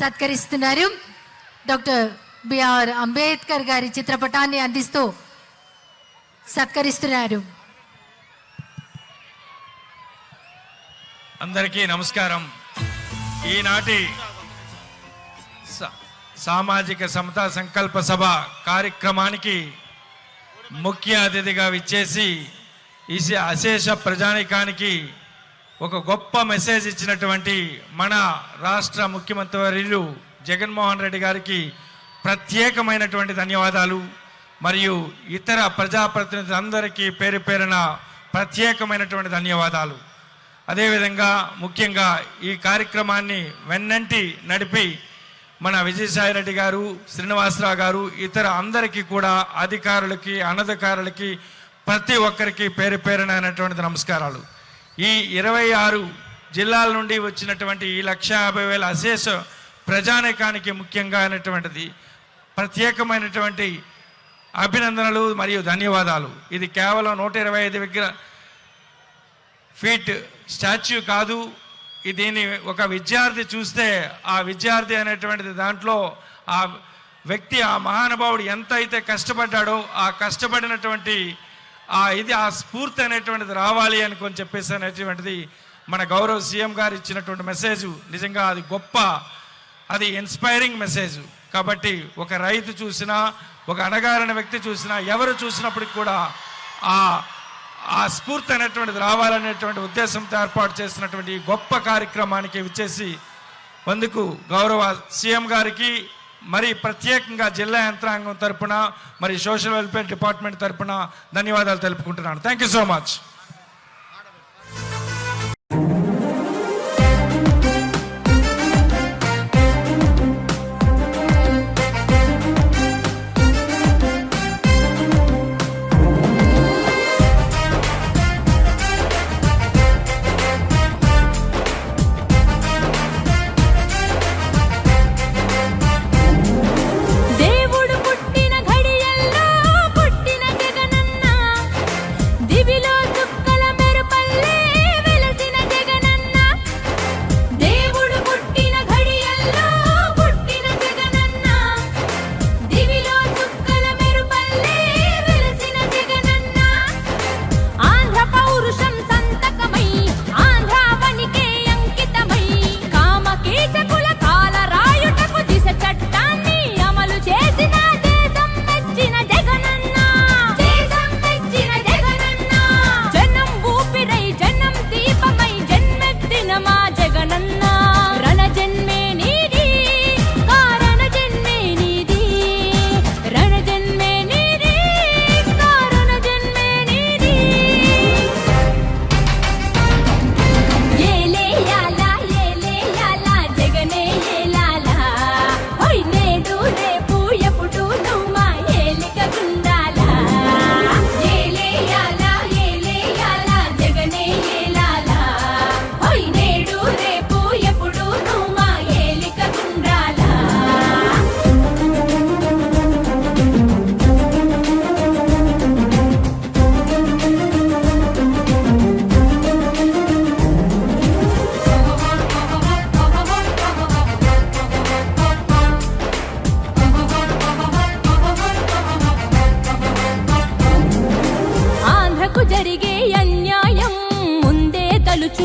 సత్కరిస్తున్నారు. Doctor BR Ambedkar గారి చిత్రపటాన్ని అందిస్తూ సత్కరిస్తున్నారు. అందరికీ నమస్కారం. ఈనాటి సామాజిక సమతా సంకల్ప సభ కార్యక్రమానికి ముఖ్య అతిథిగా విచ్చేసి ఈ అశేష ప్రజానికానికి ఒక గొప్ప మెసేజ్ ఇచ్చినటువంటి మన రాష్ట్ర ముఖ్యమంత్రి వర్యులు జగన్మోహన్ రెడ్డి గారికి ప్రత్యేకమైనటువంటి ధన్యవాదాలు. మరియు ఇతర ప్రజాప్రతినిధులందరికీ పేరు పేరున ప్రత్యేకమైనటువంటి ధన్యవాదాలు. అదేవిధంగా ముఖ్యంగా ఈ కార్యక్రమాన్ని వెన్నంటి నడిపి మన విజయసాయిరెడ్డి గారు శ్రీనివాసరావు గారు ఇతర అందరికీ కూడా అధికారులకి అనధికారులకి ప్రతి ఒక్కరికి పేరు పేరునైనటువంటి నమస్కారాలు. ఈ ఇరవై ఆరు జిల్లాల నుండి వచ్చినటువంటి ఈ లక్ష యాభై వేల అశేష ప్రజానేకానికి ముఖ్యంగా అయినటువంటిది ప్రత్యేకమైనటువంటి అభినందనలు మరియు ధన్యవాదాలు. ఇది కేవలం నూట ఇరవై ఐదు విగ్రహ ఫీట్ స్టాచ్యూ కాదు దీన్ని ఒక విద్యార్థి చూస్తే ఆ విద్యార్థి అనేటువంటిది దాంట్లో ఆ వ్యక్తి ఆ మహానుభావుడు ఎంత అయితే కష్టపడ్డాడో ఆ కష్టపడినటువంటి ఆ ఇది ఆ స్ఫూర్తి అనేటువంటిది రావాలి అని కొని చెప్పేసి అనేటువంటిది మన గౌరవ సీఎం గారు ఇచ్చినటువంటి మెసేజ్ నిజంగా అది గొప్ప అది ఇన్స్పైరింగ్ మెసేజ్ కాబట్టి ఒక రైతు చూసినా ఒక అణగారిన వ్యక్తి చూసినా ఎవరు చూసినప్పటికి కూడా ఆ ఆ స్ఫూర్తి అనేటువంటిది రావాలనేటువంటి ఉద్దేశంతో ఏర్పాటు చేసినటువంటి ఈ గొప్ప కార్యక్రమానికి విచ్చేసి అందుకు గౌరవ సీఎం గారికి మరి ప్రత్యేకంగా జిల్లా యంత్రాంగం తరపున మరి సోషల్ వెల్ఫేర్ డిపార్ట్మెంట్ తరపున ధన్యవాదాలు తెలుపుకుంటున్నాను. Thank you so much